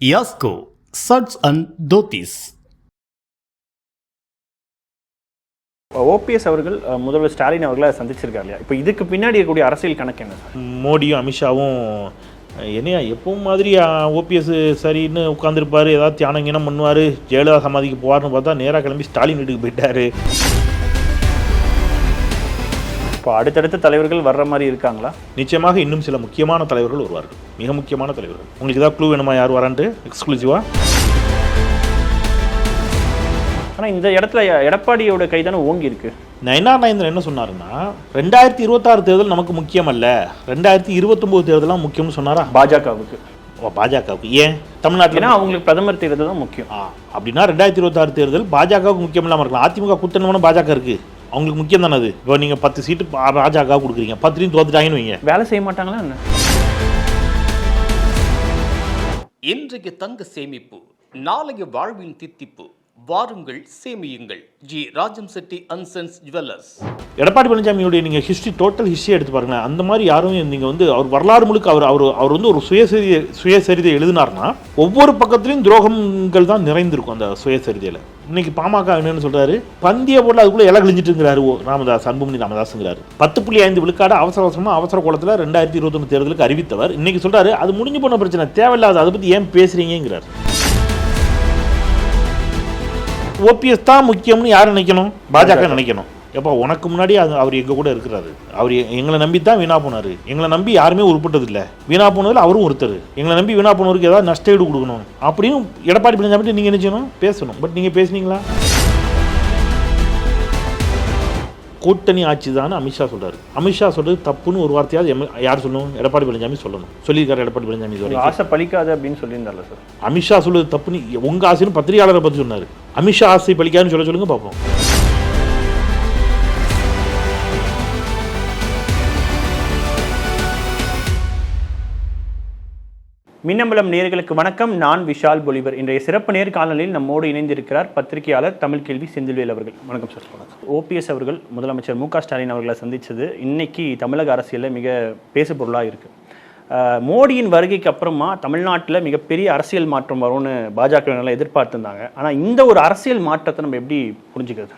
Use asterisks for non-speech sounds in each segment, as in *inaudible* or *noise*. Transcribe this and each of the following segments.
Yasco சட்ஸ் and தோத்திஸ் OPS அவர்கள் முதல்வர் ஸ்டாலின் அவர்களை சந்திச்சிருக்காரு இல்லையா? இப்போ இதுக்கு பின்னாடி இருக்கக்கூடிய அரசியல் கணக்கு என்ன சார்? மோடியும் அமித்ஷாவும் என்னையா எப்பவும் மாதிரி ஓபிஎஸ் சரின்னு உட்காந்துருப்பாரு ஏதாவது தியானம் கீனம் பண்ணுவார் ஜெயலலிதா சமாதிக்கு போவார்னு பார்த்தா நேராக கிளம்பி ஸ்டாலின் வீட்டுக்கு போயிட்டாரு. இப்போ அடுத்தடுத்த தலைவர்கள் வர்ற மாதிரி இருக்காங்களா? நிச்சயமாக இன்னும் சில முக்கியமான தலைவர்கள் வருவார்கள். மிக முக்கியமான தலைவர்கள். உங்களுக்கு ஏதாவது க்ளூ வேணுமா? யார் வரான்ட்டு? எக்ஸ்க்ளூசிவாக ஆனால் இந்த இடத்துல எடப்பாடியோட கை தானே ஓங்கி இருக்கு நயனா நாயந்திரன் என்ன சொன்னாருன்னா ரெண்டாயிரத்தி இருபத்தாறு தேர்தல் நமக்கு முக்கியம் அல்ல ரெண்டாயிரத்தி இருபத்தொம்போது தேர்தலாம் முக்கியம்னு சொன்னாரா? பாஜகவுக்கு. ஓ, பாஜகவுக்கு. ஏன்? தமிழ்நாட்டில் அவங்களுக்கு பிரதமர் தேர்தல் தான் முக்கியம். அப்படின்னா ரெண்டாயிரத்தி இருபத்தாறு தேர்தல் பாஜகவுக்கு முக்கியம் இல்லாமல் இருக்கலாம். அதிமுக கூட்டணும்னு பாஜக இருக்கு. அவங்களுக்கு முக்கியம் தானே அது? இப்போ நீங்கள் பத்து சீட்டு பாஜக கொடுக்குறீங்க. பத்துலையும் தோத்துட்டாங்கன்னு வைங்க. வேலை செய்ய மாட்டாங்களா என்ன? இன்றைய தங்க சேமிப்பு நாளைய வாழ்வின் தித்திப்பு வாருங்கள் சேமியுங்கள். G. Rajam Chetty and sons jewellers. Edappadi பழனிசாமியுடைய நீங்கள் ஹிஸ்ட்ரி டோட்டல் ஹிஸ்ட்ரி எடுத்து பாருங்களேன். அந்த மாதிரி யாரும் நீங்கள் வந்து அவர் வரலாறு முழுக்க அவர் அவர் அவர் வந்து ஒரு சுயசரிதை சுயசரிதை எழுதினார்னா ஒவ்வொரு பக்கத்துலையும் துரோகங்கள் தான் நிறைந்திருக்கும் அந்த சுயசரிதையில். இன்னைக்கு பாமக என்னன்னு சொல்றாரு? பந்திய போல அதுக்குள்ள இலை கிழிஞ்சிட்டுங்கிறாரு ஓ ராமதாஸ் அன்புமணி ராமதாஸ்ங்கிறாரு. பத்து புள்ளி ஐந்து விழுக்காடு அவசர அவசரமா அவசர கோலத்தில் ரெண்டாயிரத்தி இருபத்தொன்று தேர்தலுக்கு அறிவித்தவர். இன்னைக்கு சொல்றாரு அது முடிஞ்சு போன பிரச்சனை தேவையில்லாத அதை பத்தி ஏன் பேசுறீங்கிறார் ஓபிஎஸ் தான் முக்கியம்னு யார் நினைக்கணும்? பாஜக நினைக்கணும். எப்போ உனக்கு முன்னாடி அது அவர் எங்க கூட இருக்கிறாரு? அவர் எங்களை நம்பி தான் வீணா போனாரு. எங்களை நம்பி யாருமே உருப்பட்டது இல்லை வீணா போனதில் அவரும் ஒருத்தர். எங்களை நம்பி வீணா போனவருக்கு ஏதாவது நஷ்ட ஈடு கொடுக்கணும். அப்படின்னு எடப்பாடி பழனிசாமி நீங்க என்ன செய்யணும்? பேசணும். பட் நீங்க பேசுனீங்களா? கூட்டணி ஆட்சி தான் அமித்ஷா சொல்றாரு. அமித்ஷா சொல்றது தப்புன்னு ஒரு வார்த்தையாவது எம் யார் சொல்லணும்? எடப்பாடி பழனிசாமி சொல்லணும். சொல்லியிருக்காரு எடப்பாடி பழனிசாமி வரைக்கும். ஆசை பலிக்காது அப்படின்னு சொல்லியிருந்தார்ல சார். அமித்ஷா சொல்லுது தப்புன்னு உங்க ஆசைன்னு பத்திரிகையாளரை பத்தி சொன்னாரு. அமித்ஷா ஆசை பலிக்காதுன்னு சொல்ல சொல்லுங்க பார்ப்போம். மின்னம்பலம் நேர்களுக்கு வணக்கம். நான் விஷால் பொலிவர். இன்றைய சிறப்பு நேர்காணலில் நம்மோடு இணைந்திருக்கிறார் பத்திரிகையாளர் தமிழ் கேள்வி செந்தில்வேல் அவர்கள். வணக்கம் சார். ஓபிஎஸ் அவர்கள் முதலமைச்சர் மு ஸ்டாலின் அவர்களை சந்தித்தது இன்னைக்கு தமிழக அரசியலில் மிக பேசுபொருளாக இருக்குது மோடியின் வருகைக்கு அப்புறமா தமிழ்நாட்டில் மிகப்பெரிய அரசியல் மாற்றம் வரும்னு பாஜக எதிர்பார்த்துருந்தாங்க. ஆனால் இந்த ஒரு அரசியல் மாற்றத்தை நம்ம எப்படி புரிஞ்சுக்கிறது?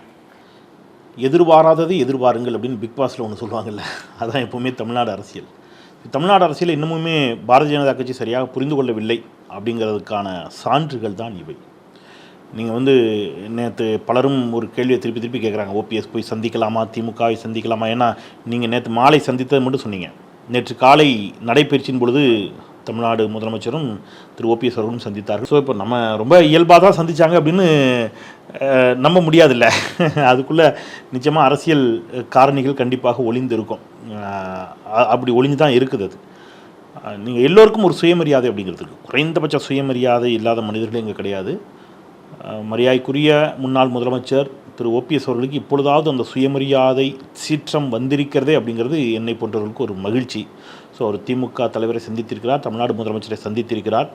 எதிர்பாராததை எதிர்பாருங்கள் அப்படின்னு பிக் பாஸில் ஒன்று சொல்லுவாங்கல்ல. அதான் எப்போவுமே தமிழ்நாடு அரசியல். தமிழ்நாடு அரசியல் இன்னமுமே பாரதிய ஜனதா கட்சி சரியாக புரிந்து கொள்ளவில்லை அப்படிங்கிறதுக்கான சான்றுகள் தான் இவை. நீங்கள் வந்து நேற்று பலரும் ஒரு கேள்வியை திருப்பி திருப்பி கேட்குறாங்க ஓபிஎஸ் போய் சந்திக்கலாமா? திமுகவை சந்திக்கலாமா? ஏன்னா நீங்கள் நேற்று மாலை சந்தித்தது மட்டும் சொன்னீங்க. நேற்று காலை நடைபயிற்சியின் பொழுது தமிழ்நாடு முதலமைச்சரும் திரு ஓபிஎஸ் அவர்களும் சந்தித்தார்கள். ஸோ இப்போ நம்ம ரொம்ப இயல்பாக தான் சந்தித்தாங்க அப்படின்னு நம்ப முடியாதுல்ல. *laughs* அதுக்குள்ளே நிச்சயமாக அரசியல் காரணிகள் கண்டிப்பாக ஒளிந்திருக்கும். இருக்கும் அப்படி ஒளிஞ்சு தான் இருக்குது அது. நீங்கள் எல்லோருக்கும் ஒரு சுயமரியாதை அப்படிங்கிறது குறைந்தபட்ச சுயமரியாதை இல்லாத மனிதர்களே இங்கே கிடையாது. மரியாதைக்குரிய முன்னாள் முதலமைச்சர் திரு ஓபிஎஸ் அவர்களுக்கு இப்பொழுதாவது அந்த சுயமரியாதை சீற்றம் வந்திருக்கிறதே அப்படிங்கிறது என்னை போன்றவர்களுக்கு ஒரு மகிழ்ச்சி. ஸோ ஒரு திமுக தலைவரை சந்தித்திருக்கிறார் தமிழ்நாடு முதலமைச்சரை சந்தித்திருக்கிறார்.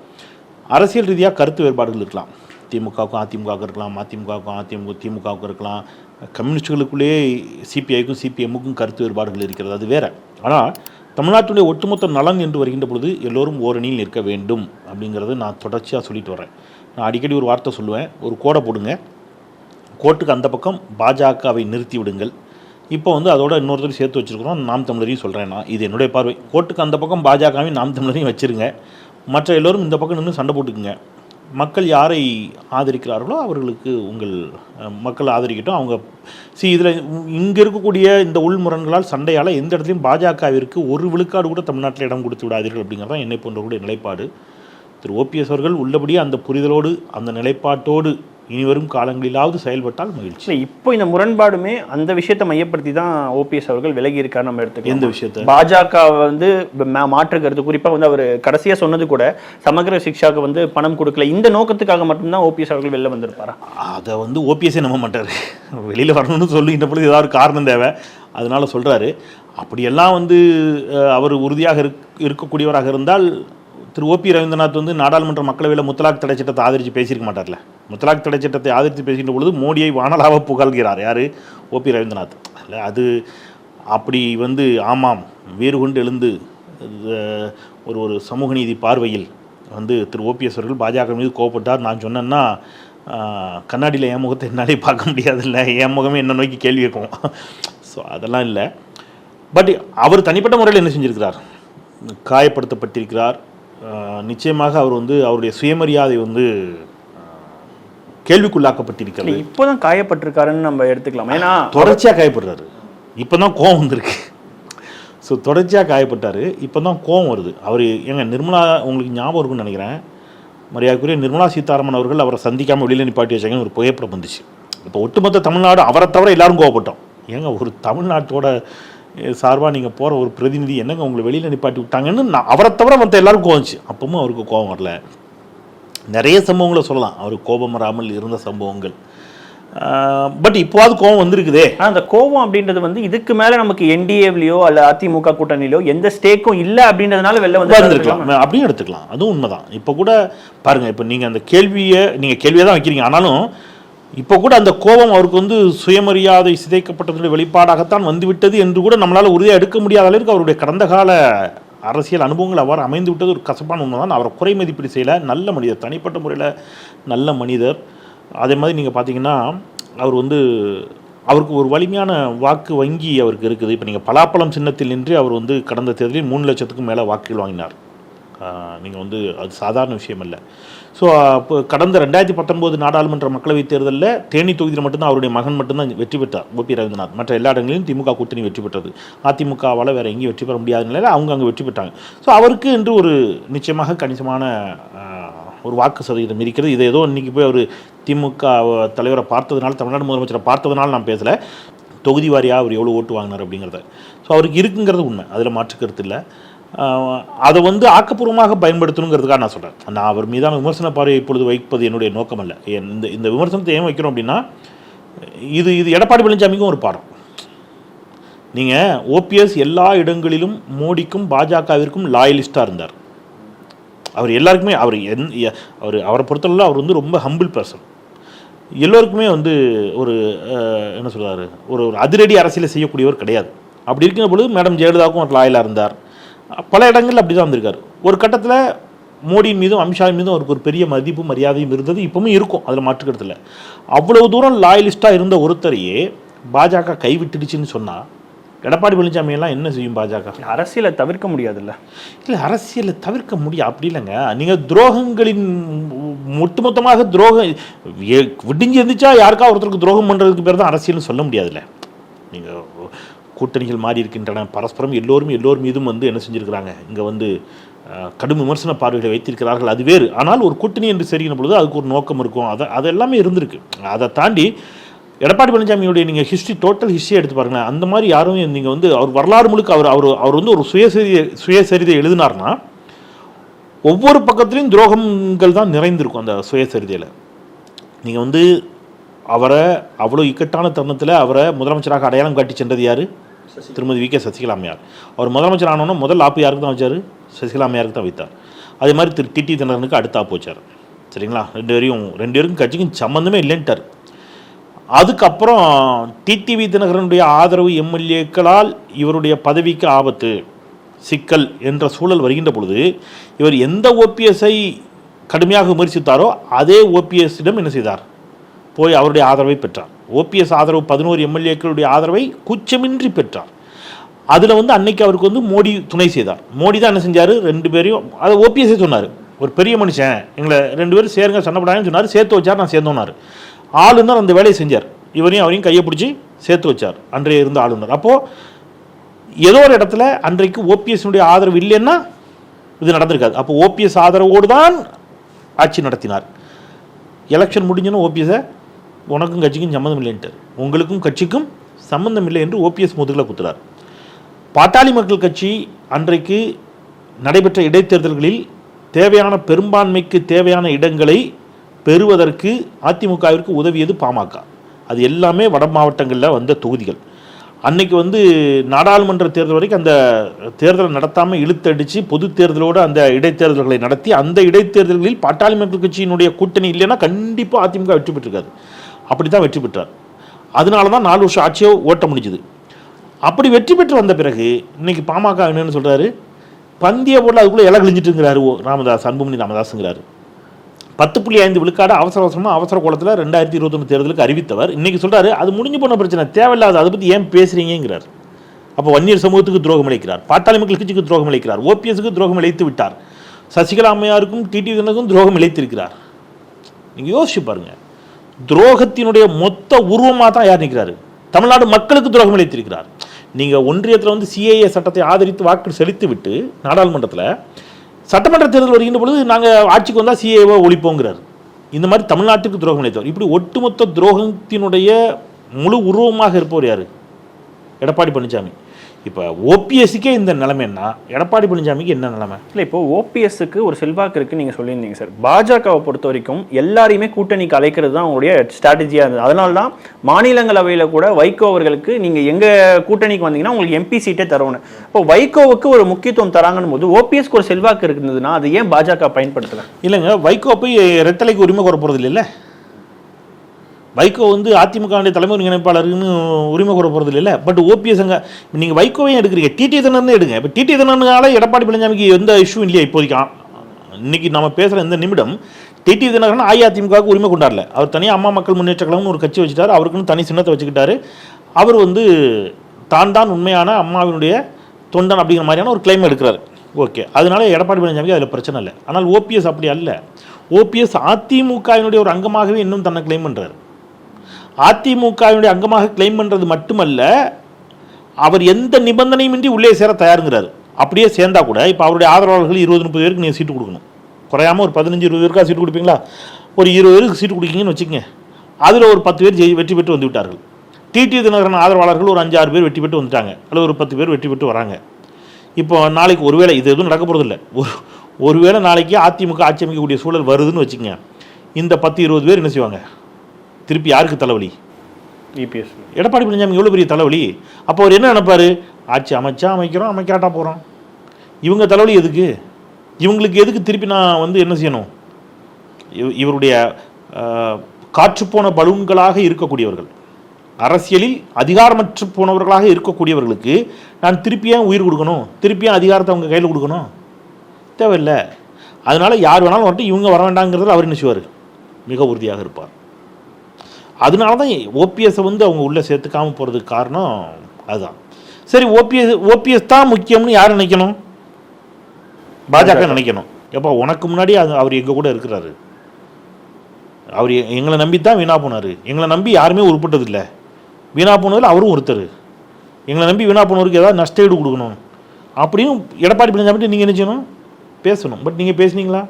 அரசியல் ரீதியாக கருத்து வேறுபாடுகள் இருக்கலாம். திமுகவுக்கும் அதிமுகவுக்கு இருக்கலாம் அதிமுகவுக்கும் அதிமுக திமுகவுக்கு இருக்கலாம். கம்யூனிஸ்டுகளுக்குள்ளேயே சிபிஐக்கும் சிபிஎம்முக்கும் கருத்து வேறுபாடுகள் இருக்கிறது அது வேற. ஆனால் தமிழ்நாட்டுடைய ஒட்டுமொத்த நலன் என்று வருகின்ற பொழுது எல்லோரும் ஓரணியில் நிற்க வேண்டும் அப்படிங்கிறது நான் தொடர்ச்சியாக சொல்லிட்டு வரேன் நான் அடிக்கடி ஒரு வார்த்தை சொல்லுவேன் ஒரு கோடை போடுங்க. கோட்டுக்கு அந்த பக்கம் பாஜகவை நிறுத்தி விடுங்கள். இப்போ வந்து அதோட இன்னொருத்தர் சேர்த்து வச்சிருக்கிறோம். நாம் தமிழரையும் சொல்கிறேன் நான். இது என்னுடைய பார்வை. கோர்ட்டுக்கு அந்த பக்கம் பாஜகவையும் நாம் தமிழரையும் வச்சுருங்க. மற்ற எல்லோரும் இந்த பக்கம் நின்று சண்டை போட்டுக்குங்க. மக்கள் யாரை ஆதரிக்கிறார்களோ அவர்களுக்கு உங்கள் மக்கள் ஆதரிக்கட்டும். அவங்க சி இதில் இங்கே இருக்கக்கூடிய இந்த உள்முரண்களால் சண்டையால் எந்த இடத்துலையும் பாஜகவிற்கு ஒரு விழுக்காடு கூட தமிழ்நாட்டில் இடம் கொடுத்து விடாதீர்கள் அப்படிங்கிறது தான் என்னை போன்றவர்களுடைய நிலைப்பாடு. திரு. ஓபிஎஸ் அவர்கள் உள்ளபடியே அந்த புரிதலோடு அந்த நிலைப்பாட்டோடு இனிவரும் காலங்களிலாவது செயல்பட்டால் மகிழ்ச்சி. இப்போ இந்த முரண்பாடுமே அந்த விஷயத்தை மையப்படுத்தி தான் ஓபிஎஸ் அவர்கள் விலகி இருக்காரு நம்ம எடுத்துக்கலாம். எந்த விஷயத்தை? பாஜக வந்து மாற்று கருத்து. குறிப்பா வந்து அவர் கடைசியா சொன்னது கூட சமகிர சிக்ஷாக்கு வந்து பணம் கொடுக்கல. இந்த நோக்கத்துக்காக மட்டும்தான் ஓபிஎஸ் அவர்கள் வெளில வந்திருப்பாரா? அதை வந்து ஓபிஎஸ்ஸே நம்ப மாட்டார். வெளியில் வரணும்னு சொல்லுகின்ற பொழுது ஏதாவது காரணம் தேவை. அதனால சொல்கிறாரு அப்படியெல்லாம் வந்து அவர் உறுதியாக இருக் இருக்கக்கூடியவராக இருந்தால் திரு ஓபி ரவீந்திரநாத் வந்து நாடாளுமன்ற மக்களவையில் முத்தலாக் தடை சட்டத்தை ஆதரித்து பேசியிருக்க மாட்டார்ல. முத்தலாக் தடை சட்டத்தை ஆதரித்து பேசுகின்ற பொழுது மோடியை வானலாக புகழ்கிறார். யார்? ஓபி ரவீந்திரநாத். இல்லை அது அப்படி வந்து ஆமாம் வேறு கொண்டு எழுந்து ஒரு ஒரு சமூக நீதி பார்வையில் வந்து திரு ஓபிஎஸ் அவர்கள் பாஜக மீது கோவப்பட்டார். நான் சொன்னேன்னா கண்ணாடியில் என் முகத்தை என்னாலே பார்க்க முடியாதுல்ல. என் முகமே என்ன நோக்கி கேள்வி இருக்கும். ஸோ அதெல்லாம் இல்லை. பட் அவர் தனிப்பட்ட முறையில் என்ன செஞ்சுருக்கிறார்? காயப்படுத்தப்பட்டிருக்கிறார். நிச்சயமாக அவர் வந்து அவருடைய சுயமரியாதை வந்து கேள்விக்குள்ளாக்கப்பட்டிருக்கிறது. இப்போதான் காயப்பட்டிருக்காருன்னு நம்ம எடுத்துக்கலாம். ஏன்னா தொடர்ச்சியாக காயப்படுறாரு. இப்போ தான் கோவம் வந்திருக்கு. ஸோ தொடர்ச்சியாக காயப்பட்டார். இப்போ தான் கோவம் வருது. அவர் ஏங்க நிர்மலா உங்களுக்கு ஞாபகம் இருக்குன்னு நினைக்கிறேன். மரியாதைக்குரிய நிர்மலா சீதாராமன் அவர்கள் அவரை சந்திக்காமல் வெளியில் நிப்பாட்டி வச்சாங்கன்னு ஒரு புகைப்படம் வந்துச்சு. இப்போ ஒட்டுமொத்த தமிழ்நாடு அவரை தவிர எல்லாரும் கோவப்பட்டோம். ஏங்க ஒரு தமிழ்நாட்டோட சார்பாக நீங்கள் போகிற ஒரு பிரதிநிதி என்னங்க உங்களை வெளியில் நிப்பாட்டி விட்டாங்கன்னு நான் அவரை தவிர மற்ற எல்லாரும் கோவச்சு அப்பவும் அவருக்கு கோவம் வரல. நிறைய சம்பவங்களை சொல்லலாம். அவருக்கு கோபம் வராமல் இருந்த சம்பவங்கள். பட் இப்போவாது கோவம் வந்திருக்குதே. அந்த கோபம் அப்படின்றது வந்து இதுக்கு மேல நமக்கு என்டிஏவிலயோ அல்ல அதிமுக கூட்டணியிலோ எந்த ஸ்டேக்கும் இல்ல அப்படின்றதுனால வெளில வந்து வந்திருக்கலாம். அப்படியும் எடுத்துக்கலாம். அதுவும் உண்மைதான். இப்போ கூட பாருங்க இப்போ நீங்கள் அந்த கேள்வியை நீங்கள் கேள்வியை தான் வைக்கிறீங்க. ஆனாலும் இப்போ கூட அந்த கோபம் அவருக்கு வந்து சுயமரியாதை சிதைக்கப்பட்டதனுடைய வெளிப்பாடாகத்தான் வந்துவிட்டது என்று கூட நம்மளால் உறுதியாக எடுக்க முடியாத அளவுக்கு அவருடைய கடந்த கால அரசியல் அனுபவங்கள் அவ்வாறு அமைந்து விட்டது. ஒரு கசப்பான உண்மை தான் அவரை குறை மதிப்பீடு செய்யலை. நல்ல மனிதர். தனிப்பட்ட முறையில் நல்ல மனிதர். அதே மாதிரி நீங்கள் பார்த்தீங்கன்னா அவர் வந்து அவருக்கு ஒரு வலிமையான வாக்கு வங்கி அவருக்கு இருக்குது. இப்போ நீங்கள் பலாப்பழம் சின்னத்தில் நின்று அவர் வந்து கடந்த தேர்தலில் மூணு லட்சத்துக்கும் மேலே வாக்குகள் வாங்கினார். நீங்கள் வந்து அது சாதாரண விஷயம் இல்லை ஸோ அப்போ கடந்த ரெண்டாயிரத்தி பத்தொம்போது நாடாளுமன்ற மக்களவைத் தேர்தலில் தேனி தொகுதியில் மட்டும்தான் அவருடைய மகன் மட்டும்தான் வெற்றி பெற்றார் ஓபி ரவீந்திரநாத். மற்ற எல்லா இடங்களிலும் திமுக கூட்டணி வெற்றி பெற்றது. அதிமுகவால் வேறு எங்கேயும் வெற்றி பெற முடியாத நிலையில் அவங்க அங்கே வெற்றி பெற்றாங்க. ஸோ அவருக்கு என்று ஒரு நிச்சயமாக கணிசமான ஒரு வாக்கு சதவீதம் இருக்கிறது. இதை ஏதோ இன்றைக்கி போய் அவர் திமுக தலைவரை பார்த்ததுனால தமிழ்நாடு முதலமைச்சரை பார்த்ததுனால நான் பேசலை. தொகுதி வாரியாக அவர் எவ்வளோ ஓட்டு வாங்கினார் அப்படிங்கிறத. ஸோ அவருக்கு இருக்குங்கிறது உண்மை. அதில் மாற்று கருத்து இல்லை. அதை வந்து ஆக்கப்பூர்வமாக பயன்படுத்தணுங்கிறதுக்காக நான் சொல்கிறேன் நான் அவர் மீதான விமர்சன பார்வையை இப்பொழுது வைப்பது என்னுடைய நோக்கம் அல்ல என் இந்த இந்த விமர்சனத்தை ஏன் வைக்கிறோம் அப்படின்னா இது இது எடப்பாடி பழனிசாமிக்கும் ஒரு பாடம். நீங்கள் ஓபிஎஸ் எல்லா இடங்களிலும் மோடிக்கும் பாஜகவிற்கும் லாயலிஸ்ட்டாக இருந்தார். அவர் எல்லாருக்குமே அவர் என் அவர் அவரை பொறுத்தளவில் அவர் வந்து ரொம்ப ஹம்பிள் பர்சன் எல்லோருக்குமே வந்து ஒரு என்ன சொல்கிறார் ஒரு ஒரு அதிரடி அரசியலை செய்யக்கூடியவர் கிடையாது. அப்படி இருக்கிற பொழுது மேடம் ஜெயலலிதாவுக்கும் ஒரு லாயலாக இருந்தார். பல இடங்கள்ல அப்படி தான் வந்திருக்காரு. ஒரு கட்டத்தில் மோடியின் மீதும் அமித்ஷாவின் மீதும் அவருக்கு ஒரு பெரிய மதிப்பும் மரியாதையும் இருந்தது இப்பவும் இருக்கும் அதில் மாற்றுக்கிறதுல அவ்வளவு தூரம் லாயலிஸ்டாக இருந்த ஒருத்தரையே பாஜக கைவிட்டுடுச்சுன்னு சொன்னால் எடப்பாடி பழனிசாமி எல்லாம் என்ன செய்யும் பாஜக? அரசியலை தவிர்க்க முடியாதுல்ல. இல்லை அரசியலை தவிர்க்க முடியும் அப்படி இல்லைங்க. நீங்கள் துரோகங்களின் ஒட்டுமொத்தமாக துரோகம் விடிஞ்சு எந்திரிச்சா யாருக்கா ஒருத்தருக்கு துரோகம் பண்ணுறதுக்கு பேர் தான் அரசியல்னு சொல்ல முடியாதுல்ல. நீங்கள் கூட்டணிகள் மாறி இருக்கின்றன. பரஸ்பரம் எல்லோரும் எல்லோர் மீதும் வந்து என்ன செஞ்சுருக்கிறாங்க? இங்கே வந்து கடும் விமர்சன பார்வைகளை வைத்திருக்கிறார்கள். அது வேறு. ஆனால் ஒரு கூட்டணி என்று சரிகிற பொழுது அதுக்கு ஒரு நோக்கம் இருக்கும். அதை அது எல்லாமே இருந்திருக்கு. அதை தாண்டி எடப்பாடி பழனிசாமியுடைய நீங்கள் ஹிஸ்ட்ரி டோட்டல் ஹிஸ்ட்ரி எடுத்து பாருங்களேன். அந்த மாதிரி யாரும் நீங்கள் வந்து அவர் வரலாறு முழுக்க அவர் அவர் அவர் வந்து ஒரு சுயசரிதை சுயசரிதை எழுதினார்னா ஒவ்வொரு பக்கத்துலேயும் துரோகங்கள் தான் நிறைந்திருக்கும் அந்த சுயசரிதையில். நீங்கள் வந்து அவரை அவ்வளோ இக்கட்டான தருணத்தில் அவரை முதலமைச்சராக அடையாளம் காட்டி சென்றது யார்? திருமதி வி கே சசிகலா அம்மையார். அவர் முதலமைச்சர் ஆனோன்னா முதல் ஆப்பு யாருக்கு தான் வச்சார்? சசிகலா அம்மையாருக்கு தான் வைத்தார். அதே மாதிரி திரு டிடி தினகரனுக்கு அடுத்த ஆப்பு வச்சார். சரிங்களா? ரெண்டு பேரையும் ரெண்டு பேருக்கும் கட்சிக்கும் சம்மந்தமே இல்லைன்ட்டார். அதுக்கப்புறம் டிடிவி தினகரனுடைய ஆதரவு எம்எல்ஏக்களால் இவருடைய பதவிக்கு ஆபத்து சிக்கல் என்ற சூழல் வருகின்ற பொழுது இவர் எந்த ஓபிஎஸ்ஐ கடுமையாக விமர்சித்தாரோ அதே ஓபிஎஸ்ஸிடம் என்ன செய்தார்? போய் அவருடைய ஆதரவை பெற்றார். ஓபிஎஸ் ஆதரவு பதினோரு எம்எல்ஏக்களுடைய ஆதரவை குச்சமின்றி பெற்றார். அதில் வந்து அன்னைக்கு அவருக்கு வந்து மோடி துணை செய்தார். மோடி தான் என்ன செஞ்சார்? ரெண்டு பேரையும் அதை ஓபிஎஸ்ஸே சொன்னார். ஒரு பெரிய மனுஷன் எங்களை ரெண்டு பேரும் சேருங்க சண்டைப்படாங்கன்னு சொன்னார் சேர்த்து வச்சார் நான் சேர்ந்தோன்னார் ஆளுநர் அந்த வேலையை செஞ்சார். இவரையும் அவரையும் கையை பிடிச்சி சேர்த்து வச்சார். அன்றைய இருந்த ஆளுநர். அப்போது ஏதோ ஒரு இடத்துல அன்றைக்கு ஓபிஎஸ்னுடைய ஆதரவு இல்லைன்னா இது நடந்திருக்காது. அப்போ ஓபிஎஸ் ஆதரவோடு தான் ஆட்சி நடத்தினார். எலெக்ஷன் முடிஞ்சோன்னு ஓபிஎஸை உனக்கும் கட்சிக்கும் சம்மந்தம் இல்லைன்ட்டு. உங்களுக்கும் கட்சிக்கும் சம்மந்தம் இல்லை என்று ஓபிஎஸ் முதுகில் குத்துறார். பாட்டாளி மக்கள் கட்சி அன்றைக்கு நடைபெற்ற இடைத்தேர்தல்களில் தேவையான பெரும்பான்மைக்கு தேவையான இடங்களை பெறுவதற்கு அதிமுகவிற்கு உதவியது பாமக. அது எல்லாமே வட மாவட்டங்களில் வந்த தொகுதிகள். அன்னைக்கு வந்து நாடாளுமன்ற தேர்தல் வரைக்கும் அந்த தேர்தலை நடத்தாமல் இழுத்தடிச்சு பொது தேர்தலோடு அந்த இடைத்தேர்தல்களை நடத்தி அந்த இடைத்தேர்தல்களில் பாட்டாளி மக்கள் கட்சியினுடைய கூட்டணி இல்லைன்னா கண்டிப்பாக அதிமுக வெற்றி பெற்றிருக்காது. அப்படி தான் வெற்றி பெற்றார். அதனால தான் நாலு வருஷம் ஆட்சியோ ஓட்ட முடிஞ்சுது. அப்படி வெற்றி பெற்று வந்த பிறகு இன்னைக்கு பாமக என்னன்னு சொல்கிறாரு பந்திய போட்டு அதுக்குள்ளே இலை கிழிஞ்சிட்டுங்கிறாரு ஓ ராமதாஸ் அன்புமணி ராமதாஸுங்கிறாரு. பத்து புள்ளி ஐந்து விழுக்காடு அவசர அவசரமாக அவசர கோலத்தில் ரெண்டாயிரத்தி இருபத்தொன்று தேர்தலுக்கு அறிவித்தவர். இன்னைக்கு சொல்கிறாரு அது முடிஞ்சு போன பிரச்சனை தேவையில்லாத அதை பற்றி ஏன் பேசுகிறீங்கிறார் அப்போ வன்னியர் சமூகத்துக்கு துரோகம் அளிக்கிறார். பாட்டாளி மக்கள் கட்சிக்கு துரோகம் அளிக்கிறார். ஓபிஎஸ்க்கு துரோகம் இழைத்து விட்டார். சசிகலா அம்மையாருக்கும் டிடி தினக்கும் துரோகம் இழைத்திருக்கிறார் நீங்கள் யோசிச்சு பாருங்கள் துரோகத்தினுடைய மொத்த உருவமாக தான் யார் நிற்கிறாரு தமிழ்நாடு மக்களுக்கு துரோகம் இழைத்திருக்கிறார் நீங்கள் ஒன்றியத்தில் வந்து சிஏஏ சட்டத்தை ஆதரித்து வாக்கு செலுத்தி விட்டு நாடாளுமன்றத்தில் சட்டமன்ற தேர்தல் வருகின்ற பொழுது நாங்கள் ஆட்சிக்கு வந்தால் சிஏஓ ஒழிப்போங்கிறார். இந்த மாதிரி தமிழ்நாட்டுக்கு துரோகம் நினைத்தவர் இப்படி ஒட்டுமொத்த துரோகத்தினுடைய முழு உருவமாக இருப்பவர் யார்? எடப்பாடி பழனிசாமி. இப்போ ஓபிஎஸ்சிக்கே இந்த நிலைமைன்னா எடப்பாடி பழனிசாமிக்கு என்ன நிலைமை? இல்லை இப்போ ஓபிஎஸ்க்கு ஒரு செல்வாக்கு இருக்குன்னு நீங்க சொல்லியிருந்தீங்க சார். பாஜகவை பொறுத்த வரைக்கும் எல்லாரையுமே கூட்டணிக்கு அழைக்கிறது தான் உங்களுடைய ஸ்ட்ராட்டஜியா இருந்தது. அதனால தான் மாநிலங்களவையில கூட வைகோ அவர்களுக்கு நீங்க எங்க கூட்டணிக்கு வந்தீங்கன்னா உங்களுக்கு எம்பி சீட்டே தரணும். இப்போ வைகோவுக்கு ஒரு முக்கியத்துவம் தராங்கன்னு போது ஓபிஎஸ்க்கு ஒரு செல்வாக்கு இருந்ததுன்னா அது ஏன் பாஜக பயன்படுத்தல? இல்லைங்க வைகோ போய் ரெட்டலைக்கு உரிமை கோர போகிறது இல்லைல்ல வைகோ வந்து அதிமுகவுடைய தலைமை ஒருங்கிணைப்பாளர்னு உரிமை கோர போகிறது இல்லை. பட் ஓபிஎஸ் அங்கே நீங்கள் வைகோவையும் எடுக்கிறீங்க. டிடி தினர்னு எடுங்க. இப்போ டிடி தினர்னால எடப்பாடி பழனிசாமிக்கு எந்த இஷ்யூ இல்லையா இப்போதைக்கு. இன்னைக்கு நம்ம பேசுகிற இந்த நிமிடம் டிடி தினகரன் அஇஅதிமுகவுக்கு உரிமை கொண்டாடல. அவர் தனியாக அம்மா மக்கள் முன்னேற்ற கழகம்னு ஒரு கட்சி வச்சுட்டார். அவருக்குன்னு தனி சின்னத்தை வச்சுக்கிட்டாரு. அவர் வந்து தான் தான் உண்மையான அம்மாவினுடைய தொண்டன் அப்படிங்கிற மாதிரியான ஒரு கிளைம் எடுக்கிறாரு. ஓகே அதனால எடப்பாடி பழனிசாமிக்கு அதில் பிரச்சனை இல்லை. ஆனால் ஓபிஎஸ் அப்படி அல்ல. ஓபிஎஸ் அதிமுகவினுடைய ஒரு அங்கமாகவே இன்னும் தன்னை கிளைம் பண்ணுறாரு அதிமுகவினுடைய அங்கமாக கிளைம் பண்ணுறது மட்டுமல்ல அவர் எந்த நிபந்தனையுமின்றி உள்ளே சேர தயாருங்கிறார். அப்படியே சேர்ந்தா கூட இப்போ அவருடைய ஆதரவாளர்கள் இருபது முப்பது பேருக்கு நீங்கள் சீட்டு கொடுக்கணும். குறையாம ஒரு பதினஞ்சு இருபது பேருக்கா சீட்டு கொடுப்பீங்களா? ஒரு இருபது பேருக்கு சீட்டு கொடுக்கீங்கன்னு வச்சுக்கோங்க. அதில் ஒரு பத்து பேர் ஜெய் வெற்றி பெற்று வந்து விட்டார்கள் டிடி தினகரன் ஆதரவாளர்கள் ஒரு அஞ்சாறு பேர் வெற்றி பெற்று வந்துட்டாங்க. அல்லது ஒரு பத்து பேர் வெற்றி பெற்று வராங்க. இப்போ நாளைக்கு ஒருவேளை இது எதுவும் நடக்க போகிறதில்ல ஒரு ஒருவேளை நாளைக்கு அதிமுக ஆட்சி அமைக்கக்கூடிய சூழல் வருதுன்னு வச்சுக்கோங்க. இந்த பத்து இருபது பேர் என்ன செய்வாங்க? திருப்பி யாருக்கு தலைவலி? இபிஎஸ். எடப்பாடி பழனிசாமி எவ்வளோ பெரிய தலைவலி? அப்போ அவர் என்ன நினைப்பாரு? ஆட்சி அமைச்சா அமைக்கிறோம் அமைக்காட்டா போகிறோம் இவங்க தலைவலி எதுக்கு? இவங்களுக்கு எதுக்கு திருப்பி நான் வந்து என்ன செய்யணும்? இவ- இவருடைய காற்றுப்போன பலூன்களாக இருக்கக்கூடியவர்கள் அரசியலில் அதிகாரமற்று போனவர்களாக இருக்கக்கூடியவர்களுக்கு நான் திருப்பி ஏன் உயிர் கொடுக்கணும்? திருப்பி ஏன் அதிகாரத்தை அவங்க கையில் கொடுக்கணும்? தேவையில்லை. அதனால யார் வேணாலும் வரட்டும் இவங்க வர வேண்டாங்கிறதுல அவர் என்ன செய்வார்? மிக உறுதியாக இருப்பார். அதனால தான் ஓபிஎஸ்ஸை வந்து அவங்க உள்ளே சேர்த்துக்காம போகிறதுக்கு காரணம் அதுதான். சரி ஓபிஎஸ் ஓபிஎஸ் தான் முக்கியம்னு யார் நினைக்கணும்? பாஜக நினைக்கணும். எப்போ உனக்கு முன்னாடி அது அவர் எங்கள் கூட இருக்கிறாரு? அவர் எங்களை நம்பி தான் வீணா போனார். எங்களை நம்பி யாருமே உருப்பட்டதில்லை. வீணா போனதில் அவரும் ஒருத்தர். எங்களை நம்பி வீணா போனவருக்கு ஏதாவது நஷ்ட ஈடு கொடுக்கணும். அப்படின்னு எடப்பாடி பழனிசாமி நீங்கள் என்ன செய்யணும்? பேசணும். பட் நீங்கள் பேசுனீங்களா?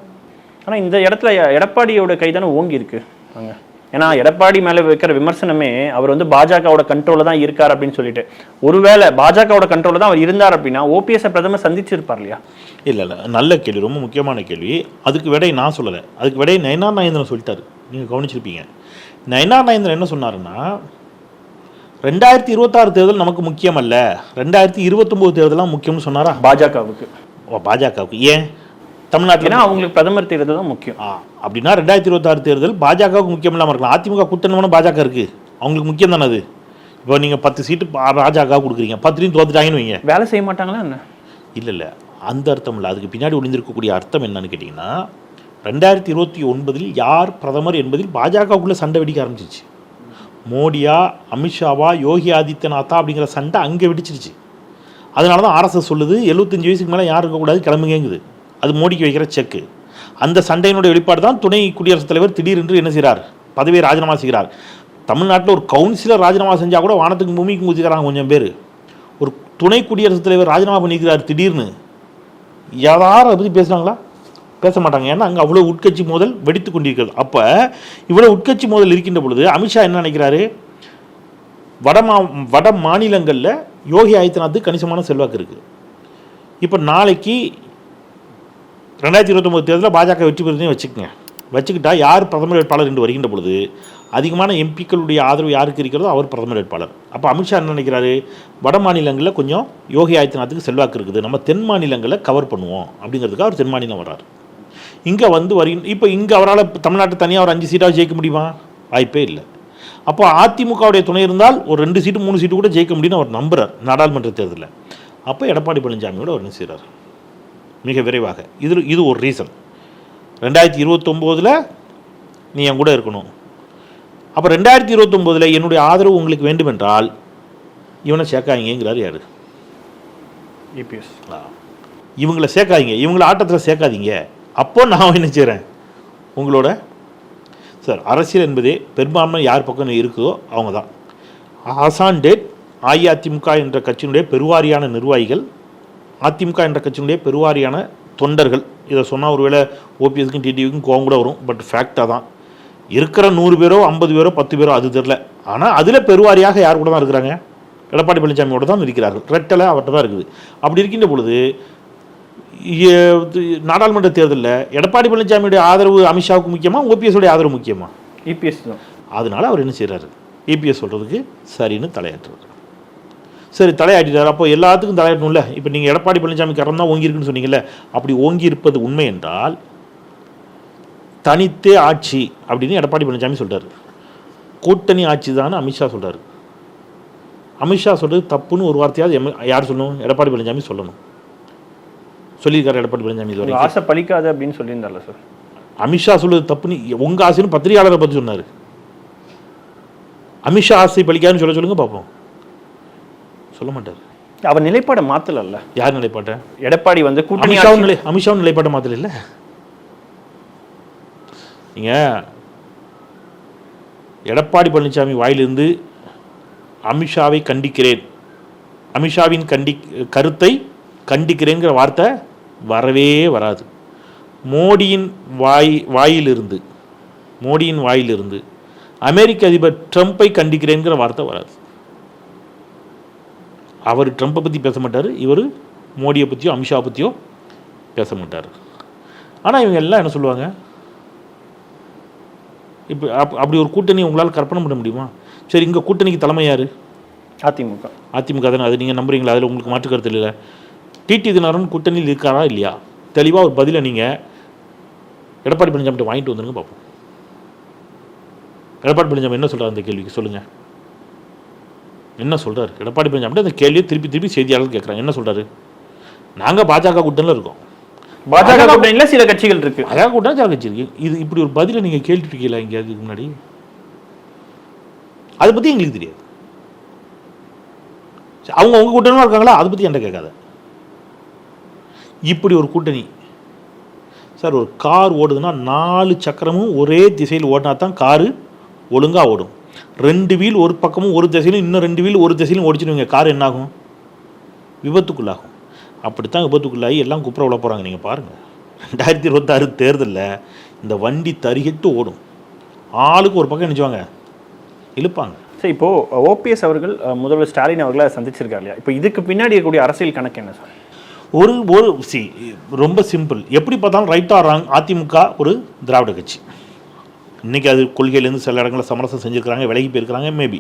ஆனா இந்த இடத்துல எடப்பாடியோட கை தானே ஓங்கி இருக்கு அங்க ஏன்னா எடப்பாடி மேல வைக்கிற விமர்சனமே அவர் வந்து பாஜகவோட கண்ட்ரோல்ல தான் இருக்கார் அப்படின்னு சொல்லிட்டு. ஒருவேளை பாஜகவோட கண்ட்ரோல்ல தான் அவர் இருந்தார் அப்படின்னா ஓபிஎஸ் பிரதமர் சந்திச்சிருப்பார் இல்லையா? இல்லை இல்லை நல்ல கேள்வி ரொம்ப முக்கியமான கேள்வி. அதுக்கு விடை நான் சொல்லலை. அதுக்கு விடை நயனார் நாயந்திரன் சொல்லிட்டாரு. நீங்கள் கவனிச்சிருப்பீங்க. நயனார் நாயந்திரன் என்ன சொன்னாருன்னா ரெண்டாயிரத்தி இருபத்தாறு தேர்தல் நமக்கு முக்கியம் அல்ல ரெண்டாயிரத்தி இருபத்தொம்போது தேர்தலாம் முக்கியம்னு சொன்னாரா? பாஜகவுக்கு. ஓ, பாஜகவுக்கு. ஏன்? தமிழ்நாட்டில் அவங்களுக்கு பிரதமர் தேர்தல் தான் முக்கியம். அப்படின்னா ரெண்டாயிரத்தி இருபத்தாறு தேர்தல் பாஜகவுக்கு முக்கியம் இல்லாமல் இருக்கலாம். அதிமுக கூட்டணி பாஜக இருக்குது அவங்களுக்கு முக்கியம் தானே அது? இப்போ நீங்கள் பத்து சீட்டு பாஜக கொடுக்குறீங்க. பத்துலையும் தோத்துட்டாங்கன்னு வைங்க. வேலை செய்ய மாட்டாங்களா என்ன? இல்லை இல்லை. அந்த அர்த்தம் இல்லை. அதுக்கு பின்னாடி ஒளிந்திருக்கக்கூடிய அர்த்தம் என்னன்னு கேட்டிங்கன்னா ரெண்டாயிரத்தி இருபத்தி ஒன்பதில் யார் பிரதமர் என்பதில் பாஜகவுக்குள்ளே சண்டை வெடிக்க ஆரம்பிச்சிச்சு மோடியா அமித்ஷாவா யோகி ஆதித்யநாத்தா அப்படிங்கிற சண்டை அங்கே வெடிச்சிருச்சு. அதனால தான் ஆர்எஸ்எஸ் சொல்லுது எழுபத்தஞ்சு வயசுக்கு மேலே யார் இருக்கக்கூடாது கிளம்புங்கங்குது. அது மோடிக்கு வைக்கிற செக்கு. அந்த சண்டையினுடைய வெளிப்பாடு தான் துணை குடியரசுத் தலைவர் திடீரென்று என்ன செய்கிறார்? பதவியை ராஜினாமா செய்கிறார். தமிழ்நாட்டில் ஒரு கவுன்சிலர் ராஜினாமா செஞ்சால் கூட வானத்துக்கு பூமிக்கு ஊதிக்கிறாங்க கொஞ்சம் பேர். ஒரு துணை குடியரசுத் தலைவர் ராஜினாமா பண்ணிக்கிறார் திடீர்னு. யாரும் அதை பற்றி பேசுகிறாங்களா பேச மாட்டாங்க. ஏன்னா அங்கே அவ்வளோ உட்கட்சி மோதல் வெடித்து கொண்டிருக்கிறது. அப்போ இவ்வளோ உட்கட்சி மோதல் இருக்கின்ற பொழுது அமித்ஷா என்ன நினைக்கிறாரு? வட மா வட மாநிலங்களில் யோகி ஆதித்யநாத் கணிசமான செல்வாக்கு இருக்குது இப்போ நாளைக்கு ரெண்டாயிரத்தி இருபத்தொம்போது தேர்தலில் பாஜக வெற்றி பெறுதுன்னு வச்சுக்கோங்க. வச்சுக்கிட்டா யார் பிரதமர் வேட்பாளர் என்று வருகின்ற பொழுது அதிகமான எம்பிக்களுடைய ஆதரவு யாருக்கு இருக்கிறதோ அவர் பிரதமர் வேட்பாளர். அப்போ அமித்ஷா என்ன நினைக்கிறாரு? வட மாநிலங்களில் கொஞ்சம் யோகி ஆதித்யநாத்துக்கு செல்வாக்கு இருக்குது. நம்ம தென் மாநிலங்களை கவர் பண்ணுவோம் அப்படிங்கிறதுக்காக அவர் தென் மாநிலம் வர்றார். இங்கே வந்து வருகின்ற இப்போ இங்கே அவரால் தமிழ்நாட்டை தனியாக ஒரு அஞ்சு சீட்டாக ஜெயிக்க முடியுமா? வாய்ப்பே இல்லை. அப்போ அதிமுகவுடைய துணை இருந்தால் ஒரு ரெண்டு சீட்டு மூணு சீட்டு கூட ஜெயிக்க முடியும்னு அவர் நம்புறார் நாடாளுமன்ற தேர்தலில். அப்போ எடப்பாடி பழனிசாமியோட அவர் என்ன செய்கிறார் மிக விரைவாக. இது இது ஒரு ரீசன் ரெண்டாயிரத்தி இருபத்தொம்போதில் நீ என் கூட இருக்கணும். அப்போ ரெண்டாயிரத்தி இருபத்தொம்போதில் என்னுடைய ஆதரவு உங்களுக்கு வேண்டுமென்றால் இவனை சேர்க்காதீங்கிறாரு யார்? இபிஎஸ் இவங்களை சேர்க்காதீங்க. இவங்கள ஆட்டத்தில் சேர்க்காதீங்க. அப்போ நான் என்ன செய்கிறேன் உங்களோட சார் அரசியல் என்பதே பெரும்பான்மை யார் பக்கம் இருக்குதோ அவங்க தான் ஆசான் டேட் அஇஅதிமுக என்ற கட்சியினுடைய பெருவாரியான நிர்வாகிகள் அதிமுக என்ற கட்சியினுடைய பெருவாரியான தொண்டர்கள். இதை சொன்னால் ஒருவேளை ஓபிஎஸ்க்கும் டிடிவிக்கும் கோவம் கூட வரும். பட் ஃபேக்டாக தான். இருக்கிற நூறு பேரோ ஐம்பது பேரோ பத்து பேரோ அது தெரில ஆனால் அதில் பெருவாரியாக யார் கூட தான் இருக்கிறாங்க? எடப்பாடி பழனிசாமியோட தான் இருக்கிறார்கள். ரெட்டலை அவர்கிட்ட தான் இருக்குது. அப்படி இருக்கின்ற பொழுது நாடாளுமன்ற தேர்தலில் எடப்பாடி பழனிசாமியுடைய ஆதரவு அமித்ஷாவுக்கு முக்கியமா? ஓபிஎஸ் ஆதரவு முக்கியமா? இபிஎஸ் தான். அதனால அவர் என்ன செய்கிறாரு இபிஎஸ் சொல்கிறதுக்கு சரின்னு தலையாட்டுறாரு. சரி தலையாட்டிட்டார். அப்போ எல்லாத்துக்கும் தலையாட்டணும்ல. இப்போ நீங்கள் எடப்பாடி பழனிசாமி கரம் தான் ஓங்கி இருக்குன்னு சொன்னீங்கல்ல அப்படி ஓங்கி இருப்பது உண்மை என்றால் தனித்தே ஆட்சி அப்படின்னு எடப்பாடி பழனிசாமி சொல்றாரு. கூட்டணி ஆட்சி தான் அமித்ஷா சொல்றாரு. அமித்ஷா சொல்றது தப்புன்னு ஒரு வார்த்தையாவது எம் யார் சொல்லணும்? எடப்பாடி பழனிசாமி சொல்லணும். சொல்லியிருக்காரு எடப்பாடி பழனிசாமி இது ஆசை பலிக்காது அப்படின்னு சொல்லியிருந்தார்ல சார். அமித்ஷா சொல்றது தப்புன்னு உங்க ஆசைன்னு பத்திரிகையாளரை பற்றி சொன்னார். அமித்ஷா ஆசை பலிக்காதுன்னு சொல்ல சொல்லுங்க பார்ப்போம். சொல்ல மாட்டார். அவர் நிலைப்பாடை மாத்தலல்ல. யார் நிலைப்பாட்டை? எடப்பாடி வந்து கூட்டணி நிலை அமித்ஷாவும் நிலைப்பாட்டை மாத்தல இல்ல நீங்க எடப்பாடி பழனிசாமி வாயிலிருந்து அமித்ஷாவை கண்டிக்கிறேன். அமித்ஷாவின் கண்டி கருத்தை கண்டிக்கிறேங்கிற வார்த்தை வரவே வராது. மோடியின் வாய் வாயிலிருந்து மோடியின் வாயிலிருந்து அமெரிக்க அதிபர் ட்ரம்ப்பை கண்டிக்கிறேங்கிற வார்த்தை வராது. அவர் ட்ரம்ப்பை பற்றி பேச மாட்டார் இவர் மோடியை பற்றியோ அமித்ஷா பற்றியோ பேச மாட்டார். ஆனால் இவங்க எல்லாம் என்ன சொல்லுவாங்க? இப்போ அப் அப்படி ஒரு கூட்டணி உங்களால் கற்பனை பண்ண முடியுமா? சரி இங்கே கூட்டணிக்கு தலைமை யார்? அதிமுக. அதிமுக தானே அது நீங்கள் நம்புறீங்களா? அதில் உங்களுக்கு மாற்று கருத்து இல்லை டிடி தினகரன் கூட்டணியில் இருக்காரா இல்லையா? தெளிவாக ஒரு பதிலை நீங்கள் எடப்பாடி பழனிசாமி வாங்கிட்டு வந்துருங்க பார்ப்போம். எடப்பாடி பழனிசாமி என்ன சொல்கிறார் அந்த கேள்விக்கு? சொல்லுங்கள் என்ன சொல்கிறார் எடப்பாடி பழனிசாமி அந்த கேள்வியை திருப்பி திருப்பி செய்தியாளர் கேட்குறாங்க. என்ன சொல்கிறாரு நாங்கள் பாஜக கூட்டணியில் இருக்கோம். பாஜக கூட்டணியில சில கட்சிகள் இருக்கு. பாஜக கூட்டம் ஜாகிச்சிருக்கு இது இப்படி ஒரு பதிலை நீங்கள் கேட்டுருக்கீங்களா எங்கேயாவது இதுக்கு முன்னாடி? அதை பற்றி எங்களுக்கு தெரியாது. அவங்க உங்க கூட்டணிமா இருக்காங்களா? அதை பற்றி என்கிட்ட கேட்காத. இப்படி ஒரு கூட்டணி சார் ஒரு கார் ஓடுதுன்னா நாலு சக்கரமும் ஒரே திசையில் ஓடினா தான் காரு ஒழுங்காக ஓடும். ரெண்டு வீல் ஒரு பக்கமும் ஒரு திசையிலும் இன்னும் ரெண்டு வீல் ஒரு திசையிலும் ஓடிச்சுடுவீங்க கார் என்னாகும்? விபத்துக்குள்ளாகும். அப்படித்தான் விபத்துக்குள்ளாகி எல்லாம் குப்புற விழ போகிறாங்க நீங்கள் பாருங்கள் ரெண்டாயிரத்தி இருபத்தாறு தேர்தலில் இந்த வண்டி தறிகட்டு ஓடும். ஆளுக்கு ஒரு பக்கம் நினைச்சுவாங்க. இழுப்பாங்க. சரி இப்போ ஓபிஎஸ் அவர்கள் முதல்வர் ஸ்டாலின் அவர்களை சந்திச்சிருக்காரு இல்லையா? இப்போ இதுக்கு பின்னாடி இருக்கக்கூடிய அரசியல் கணக்கு என்ன சார்? ஒரு ஒரு சி ரொம்ப சிம்பிள் எப்படி பார்த்தாலும் ரைட் ஆர் ராங் அதிமுக ஒரு திராவிட கட்சி. இன்றைக்கி அது கொள்கையிலேருந்து சில இடங்களில் சமரசம் செஞ்சுருக்கிறாங்க விலகி போயிருக்கிறாங்க மேபி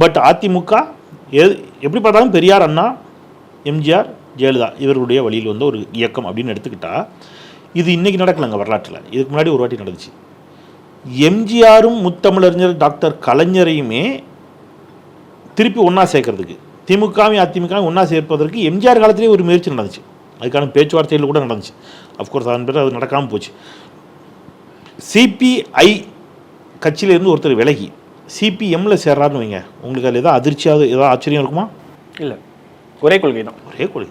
பட் அதிமுக எ எப்படி பார்த்தாலும் பெரியார் அண்ணா எம்ஜிஆர் ஜெயலலிதா இவர்களுடைய வழியில் வந்த ஒரு இயக்கம் அப்படின்னு எடுத்துக்கிட்டால் இது இன்றைக்கி நடக்கலைங்க வரலாற்றில். இதுக்கு முன்னாடி ஒரு வாட்டி நடந்துச்சு. எம்ஜிஆரும் முத்தமிழறிஞர் டாக்டர் கலைஞரையுமே திருப்பி ஒன்றா சேர்க்கறதுக்கு திமுகவும் அதிமுகவும் ஒன்றா சேர்ப்பதற்கு எம்ஜிஆர் காலத்திலே ஒரு முயற்சி நடந்துச்சு. அதுக்கான பேச்சுவார்த்தைகள் கூட நடந்துச்சு. அஃப்கோர்ஸ் அதன் பிறகு அது நடக்காமல் போச்சு. சிபிஐ கட்சியிலேருந்து ஒருத்தர் விலகி சிபிஎம்ல சேர்றாருன்னு வைங்க. உங்களுக்கு அதில் ஏதாவது அதிர்ச்சியாவது ஏதாவது ஆச்சரியம் இருக்குமா? இல்ல. ஒரே கொள்கை தான். ஒரே கொள்கை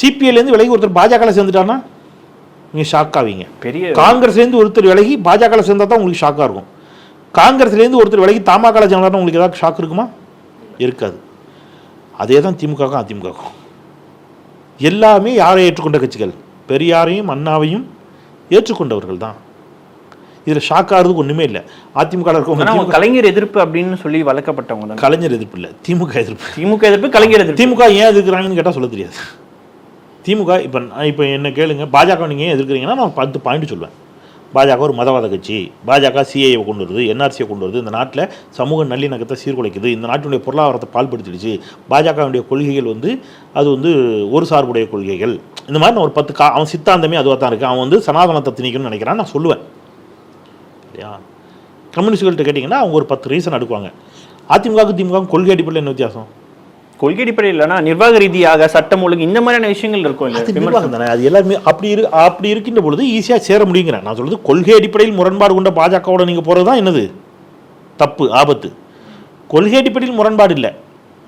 சிபிஐலேருந்து விலகி ஒருத்தர் பாஜகவில் சேர்ந்துட்டாருன்னா நீங்கள் ஷாக் ஆவீங்க. பெரிய காங்கிரஸ்லேருந்து ஒருத்தர் விலகி பாஜகவில் சேர்ந்தா தான் உங்களுக்கு ஷாக்காக இருக்கும். காங்கிரஸ்லேருந்து ஒருத்தர் விலகி தமாகல சேர்ந்தாருன்னா உங்களுக்கு ஏதாவது ஷாக் இருக்குமா? இருக்காது. அதே தான் திமுகவுக்கும் அதிமுகவுக்கும். எல்லாமே யாரை ஏற்றுக்கொண்ட கட்சிகள்? பெரியாரையும் அண்ணாவையும் ஏற்றுக்கொண்டவர்கள் தான் இதில் ஷாக் ஆகிறதுக்கு ஒன்றுமே இல்லை. அதிமுக இருக்கவங்க கலைஞர் எதிர்ப்பு அப்படின்னு சொல்லி வளர்க்கப்பட்டவங்க தான்? கலைஞர் எதிர்ப்பு இல்லை. திமுக எதிர்ப்பு. திமுக எதிர்ப்பு கலைஞர் எதிர்ப்பு. திமுக ஏன் எதிர்க்கிறாங்கன்னு கேட்டால் சொல்ல தெரியாது. திமுக இப்போ இப்போ என்ன கேளுங்க பாஜக நீங்கள் ஏன் எதிர்க்கிறீங்கன்னா நான் பத்து பாயிண்ட் சொல்லுவேன் பாஜக ஒரு மதவாத கட்சி. பாஜக சிஏவை கொண்டு வருது என்ஆர்சியை கொண்டு வருது. இந்த நாட்டில் சமூக நல்லிணக்கத்தை சீர்குலைக்குது. இந்த நாட்டினுடைய பொருளாதாரத்தை பால்படுத்திடுச்சு. பாஜகவுடைய கொள்கைகள் வந்து அது வந்து ஒரு சார்புடைய கொள்கைகள். இந்த மாதிரி நான் ஒரு பத்து கா அவன் சித்தாந்தமே அதுவாக தான் இருக்குது அவன் வந்து சனாதனத்தை திணிக்கணும்னு நினைக்கிறான் நான் சொல்லுவேன். இல்லையா? கம்யூனிஸ்ட்கள்கிட்ட கேட்டிங்கன்னா அவங்க ஒரு பத்து ரீசன் அடுக்குவாங்க. அதிமுகவுக்கு திமுக கொள்கை அடிப்படையில் என்ன வித்தியாசம்? கொள்கை அடிப்படையில் இல்லைன்னா நிர்வாக ரீதியாக சட்டம் ஒழுங்கு இந்த மாதிரியான விஷயங்கள் இருக்கும் இல்ல தானே அது எல்லாருமே அப்படி இரு அப்படி இருக்கின்ற பொழுது ஈஸியாக சேர முடியுங்கிறேன் நான் சொல்றது கொள்கை அடிப்படையில் முரண்பாடு கொண்ட பாஜகவோட நீங்கள் போகிறது தான் என்னது? தப்பு ஆபத்து. கொள்கை அடிப்படையில் முரண்பாடு இல்லை.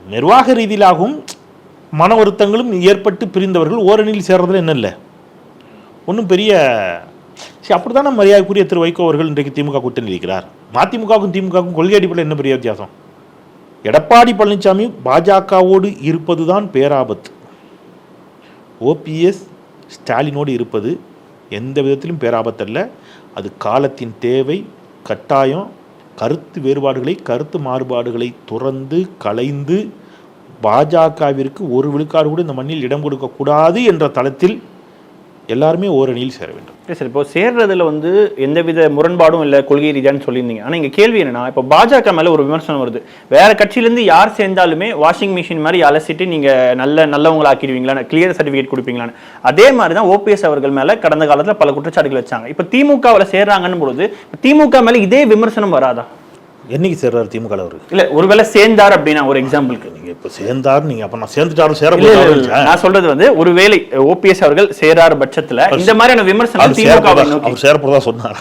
நிர்வாக ரீதியிலாகவும் மன வருத்தங்களும் ஏற்பட்டு பிரிந்தவர்கள் ஓரணியில் சேர்றதுல என்ன இல்லை? ஒன்றும் பெரிய சரி அப்படி தானே மரியாதைக்குரிய திரு வைகோ அவர்கள் இன்றைக்கு திமுக கூட்டணி இருக்கிறார்? மதிமுகவுக்கும் திமுகவுக்கும் கொள்கை அடிப்படையில் என்ன பெரிய வித்தியாசம்? எடப்பாடி பழனிசாமி பாஜகவோடு இருப்பதுதான் பேராபத்து. ஓபிஎஸ் ஸ்டாலினோடு இருப்பது எந்த விதத்திலும் பேராபத்தல்ல. அது காலத்தின் தேவை கட்டாயம் கருத்து வேறுபாடுகளை கருத்து மாறுபாடுகளை துறந்து கலைந்து பாஜகவிற்கு ஒரு விழுக்காடு கூட இந்த மண்ணில் இடம் கொடுக்கக்கூடாது என்ற தளத்தில் எல்லாருமே ஓரணியில் சேர வேண்டும். இல்லை சார். இப்போ சேர்றதுல வந்து எந்தவித முரண்பாடும் இல்லை கொள்கை ரீதியான்னு சொல்லியிருந்தீங்க. ஆனால் இங்கே கேள்வி என்னன்னா இப்போ பாஜக மேலே ஒரு விமர்சனம் வருது. வேற கட்சியிலேருந்து யார் சேர்ந்தாலுமே வாஷிங் மிஷின் மாதிரி அலசிட்டு நீங்கள் நல்ல நல்லவங்களை ஆக்கிடுவீங்களான்னு கிளியர் சர்டிஃபிகேட் கொடுப்பீங்களான்னு. அதே மாதிரி தான் ஓபிஎஸ் அவர்கள் மேலே கடந்த காலத்தில் பல குற்றச்சாட்டுகள் வச்சாங்க. இப்போ திமுகவில் சேர்றாங்கன்னு பொழுது திமுக மேலே இதே விமர்சனம் வராதா? என்னைக்கு சேர்றாரு திமுக அவர்? இல்லை ஒருவேளை சேர்ந்தார் அப்படின்னா ஒரு எக்ஸாம்பிளுக்கு நீங்கள் இப்போ சேர்ந்தார் நீங்கள் அப்போ நான் சேர்ந்துட்டாரும் சேர நான் சொல்றது வந்து ஒருவேளை ஓபிஎஸ் அவர்கள் சேரார் பட்சத்துல இந்த மாதிரியான விமர்சனம் திமுக அவர் சேரப்போதா சொன்னார்?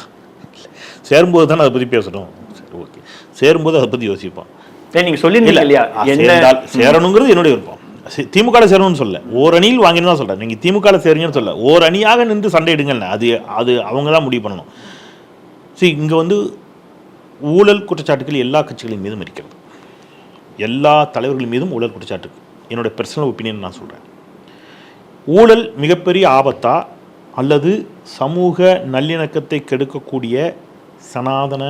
சேரும்போது தானே அதை பற்றி பேசணும். சரி ஓகே. சேரும்போது அதை பற்றி யோசிப்போம். நீங்க சொல்லியிருந்தீங்க இல்லையா? என்ன சேரணுங்கிறது என்னுடைய விருப்பம். திமுகவில் சேரணும்னு சொல்ல ஓர் அணியில் வாங்கினு தான் சொல்கிறேன் நீங்கள் திமுகவில் சேருங்கன்னு சொல்ல ஓர் அணியாக நின்று சண்டை இடுங்கன்னு அது அது அவங்க தான் முடிவு பண்ணணும். சரி இங்கே வந்து ஊழல் குற்றச்சாட்டுகள் எல்லா கட்சிகளின் மீதும் இருக்கிறது. எல்லா தலைவர்கள் மீதும் ஊழல் குற்றச்சாட்டு என்னோட பர்சனல் ஒப்பீனியன் நான் சொல்கிறேன் ஊழல் மிகப்பெரிய ஆபத்தா அல்லது சமூக நல்லிணக்கத்தை கெடுக்கக்கூடிய சனாதன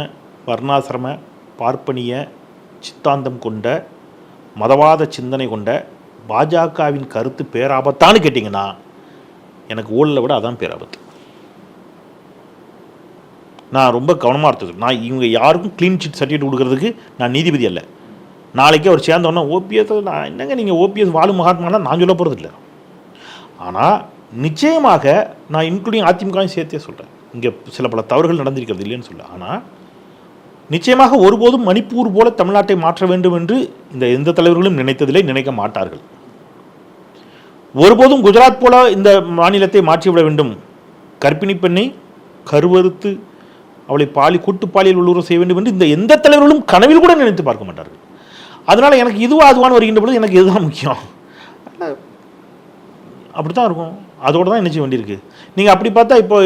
வர்ணாசிரம பார்ப்பனிய சித்தாந்தம் கொண்ட மதவாத சிந்தனை கொண்ட பாஜகவின் கருத்து பேராபத்தான்னு கேட்டிங்கன்னா எனக்கு ஊழலை விட அதான் பேராபத்து. நான் ரொம்ப கவனமாக இருந்தது. நான் இவங்க யாருக்கும் க்ளீன் சிட் சர்டிஃபிகேட் கொடுக்கறதுக்கு நான் நீதிபதி அல்ல. நாளைக்கே அவர் சேர்ந்தோன்னா ஓபிஎஸ் நான் என்னங்க நீங்கள் ஓபிஎஸ் வாழும் மகாத்மாலாம் நான் சொல்ல போகிறது இல்லை. ஆனால் நிச்சயமாக நான் இன்க்ளூடிங் அதிமுகவும் சேர்த்தே சொல்கிறேன் இங்கே சில பல தவறுகள் நடந்திருக்கிறது இல்லைன்னு சொல்ல. ஆனால் நிச்சயமாக ஒருபோதும் மணிப்பூர் போல தமிழ்நாட்டை மாற்ற வேண்டும் என்று இந்த எந்த தலைவர்களும் நினைத்ததில்லை நினைக்க மாட்டார்கள். ஒருபோதும் குஜராத் போல இந்த மாநிலத்தை மாற்றிவிட வேண்டும். கர்ப்பிணி பெண்ணை கருவறுத்து அவளை பாலி கூட்டு பாலியல் உள்ளுறவு செய்ய வேண்டும் என்று இந்த எந்த தலைவர்களும் கனவில் கூட நினைத்து பார்க்க மாட்டார்கள். அதனால் எனக்கு இதுவா அதுவான்னு வருகின்ற பொழுது எனக்கு இதுதான் முக்கியம்? அப்படி தான் இருக்கும். அதோட தான் என்ன செய்ய வேண்டியிருக்கு. நீங்கள் அப்படி பார்த்தா இப்போ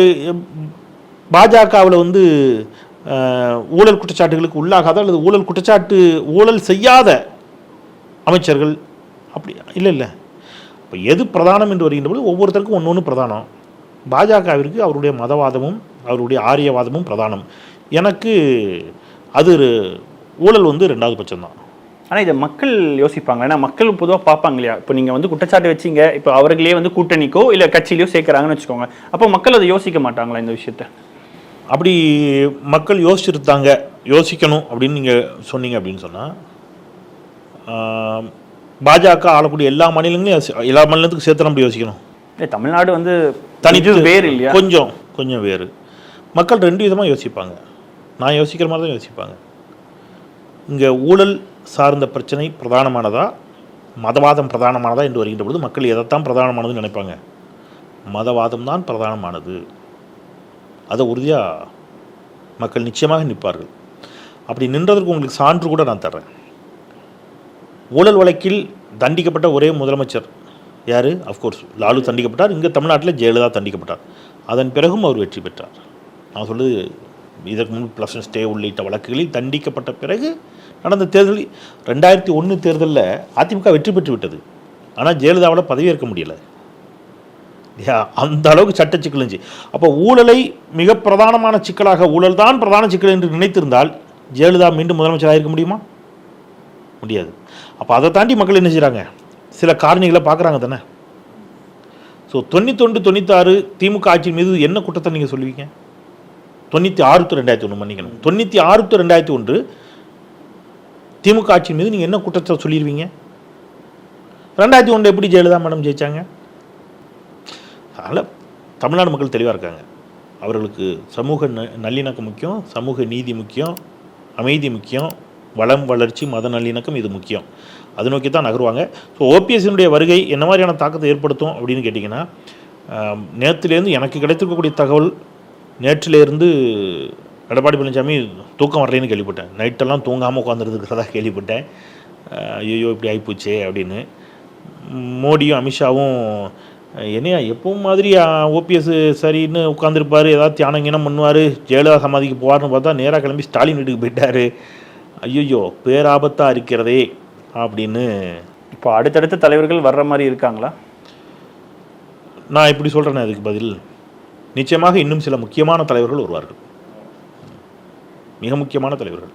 பாஜகவில் வந்து ஊழல் குற்றச்சாட்டுகளுக்கு உள்ளாகாத அல்லது ஊழல் குற்றச்சாட்டு ஊழல் செய்யாத அமைச்சர்கள் அப்படி இல்லை இல்லை. இப்போ எது பிரதானம் என்று வருகின்ற பொழுது ஒவ்வொருத்தருக்கும் ஒன்று ஒன்று பிரதானம். பாஜகவிற்கு அவருடைய மதவாதமும் அவருடைய ஆரியவாதமும் பிரதானம். எனக்கு அது ஊழல் வந்து ரெண்டாவது பட்சம்தான். ஆனா இதை மக்கள் யோசிப்பாங்க. ஏன்னா மக்கள் பொதுவா பார்ப்பாங்க இல்லையா? இப்போ நீங்க வந்து குற்றச்சாட்டு வச்சீங்க இப்போ அவர்களே வந்து கூட்டணிக்கோ இல்ல கட்சியிலயோ சேர்க்கறாங்கன்னு வச்சுக்கோங்க. அப்போ மக்கள் அதை யோசிக்க மாட்டாங்களா இந்த விஷயத்த? அப்படி மக்கள் யோசிச்சிருந்தாங்க யோசிக்கணும் அப்படின்னு நீங்கள் சொன்னீங்க அப்படின்னு சொன்னால் பாஜக ஆளக்கூடிய எல்லா மாநிலங்களையும் எல்லா மாநிலத்துக்கும் சேர்த்து நம்ம யோசிக்கணும். இல்ல தமிழ்நாடு வந்து தனித்து வேறு இல்லையா? கொஞ்சம் கொஞ்சம் வேறு. மக்கள் ரெண்டு விதமாக யோசிப்பாங்க. நான் யோசிக்கிற மாதிரி தான் யோசிப்பாங்க. இங்கே ஊழல் சார்ந்த பிரச்சனை பிரதானமானதா? மதவாதம் பிரதானமானதா என்று வருகின்ற பொழுது மக்கள் எதைத்தான் பிரதானமானதுன்னு நினைப்பாங்க? மதவாதம் தான் பிரதானமானது. அதை உறுதியாக மக்கள் நிச்சயமாக நிற்பார்கள். அப்படி நின்றதற்கு உங்களுக்கு சான்று கூட நான் தர்றேன். ஊழல் வழக்கில் தண்டிக்கப்பட்ட ஒரே முதலமைச்சர் யார்? அஃப்கோர்ஸ் லாலு தண்டிக்கப்பட்டார். இங்கே தமிழ்நாட்டில் ஜெயலலிதா தண்டிக்கப்பட்டார். அதன் பிறகும் அவர் வெற்றி பெற்றார். நான் சொல்லுது இதற்கு முன் ப்ளஸ் ஸ்டே உள்ளிட்ட வழக்குகளில் தண்டிக்கப்பட்ட பிறகு நடந்த தேர்தலில் ரெண்டாயிரத்தி ஒன்று தேர்தலில் அதிமுக வெற்றி பெற்று விட்டது. ஆனால் ஜெயலலிதாவால் பதவியேற்க முடியலை. அந்த அளவுக்கு சட்ட சிக்கல் இருந்துச்சு. அப்போ ஊழலை மிக பிரதானமான சிக்கலாக ஊழல் தான் பிரதான சிக்கல் என்று நினைத்திருந்தால் ஜெயலலிதா மீண்டும் முதலமைச்சராக இருக்க முடியுமா? முடியாது. அப்போ அதை தாண்டி மக்கள் என்ன செய்கிறாங்க சில காரணிகளை பார்க்குறாங்க தானே? ஸோ தொண்ணூத்தொன்று தொண்ணூத்தாறு திமுக ஆட்சி மீது என்ன குற்றத்தை நீங்கள் சொல்லுவீங்க? தொண்ணூற்றி ஆறு டு ரெண்டாயிரத்தி ஒன்று மன்னிக்கணும். தொண்ணூற்றி ஆறு டு ரெண்டாயிரத்தி ஒன்று திமுக ஆட்சி மீது நீங்கள் என்ன குற்றத்தை சொல்லிடுவீங்க ரெண்டாயிரத்தி ஒன்று எப்படி ஜெயலலிதா மேடம் ஜெயித்தாங்க அதனால் தமிழ்நாடு மக்கள் தெளிவாக இருக்காங்க. அவர்களுக்கு சமூக ந- நல்லிணக்கம் முக்கியம் சமூக நீதி முக்கியம் அமைதி முக்கியம் வளம் வளர்ச்சி மத நல்லிணக்கம் இது முக்கியம். அது நோக்கி தான் நகருவாங்க. ஸோ ஓபிஎஸ்னுடைய வருகை என்ன மாதிரியான தாக்கத்தை ஏற்படுத்தும் அப்படின்னு கேட்டிங்கன்னா நேற்றுலேருந்து எனக்கு கிடைத்திருக்கக்கூடிய தகவல் நேற்றிலேருந்து எடப்பாடி பழனிசாமி தூக்கம் வரலைன்னு கேள்விப்பட்டேன். நைட்டெல்லாம் தூங்காமல் உட்காந்துருக்கிறதா கேள்விப்பட்டேன். ஐயோ இப்படி ஆகிப்போச்சே அப்படின்னு. மோடியும் அமித்ஷாவும் என்னையா எப்பவும் மாதிரி ஓபிஎஸ் சரின்னு உட்காந்துருப்பார் ஏதாவது தியானம் கீனம் பண்ணுவார் ஜெயலலிதா சமாதிக்கு போவார்னு பார்த்தா நேராக கிளம்பி ஸ்டாலின் வீட்டுக்கு போயிட்டார். ஐயோ பேராபத்தாக இருக்கிறதே. அப்படின்னு இப்போ அடுத்தடுத்த தலைவர்கள் வர்ற மாதிரி இருக்காங்களா? நான் இப்படி சொல்கிறேனே அதுக்கு பதில். நிச்சயமாக இன்னும் சில முக்கியமான தலைவர்கள் வருவார்கள். மிக முக்கியமான தலைவர்கள்.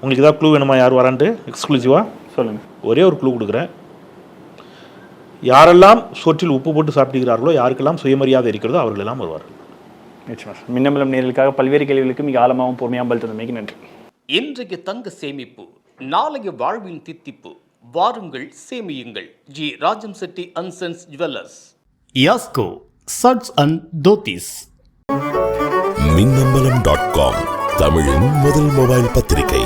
உங்களுக்கு ஏதாவது க்ளூ வேணுமா? யார் வரான்ட்டு? எக்ஸ்க்ளூசிவாக சொல்லுங்க. ஒரே ஒரு க்ளூ கொடுக்குறேன். யாரெல்லாம் சோற்றில் உப்பு போட்டு சாப்பிடுகிறார்களோ யாருக்கெல்லாம் சுயமரியாதை இருக்கிறதோ அவர்களெல்லாம் வருவார்கள். நிச்சயமா. சார் மின்னம்பலம் நேர்களுக்காக பல்வேறு கேள்விகளுக்கு மிக ஆழமாகவும் பொறுமையாகவும் பதில் தந்தமைக்கு நன்றி. இன்றைய தங்க சேமிப்பு நாளைய வாழ்வின் தித்திப்பு. வாருங்கள் சேமியுங்கள். G. Rajam Chetty and sons jewellers. Yasco shirts and dhotis. Minnambalam dot com தமிழின் முதல் மொபைல் பத்திரிகை.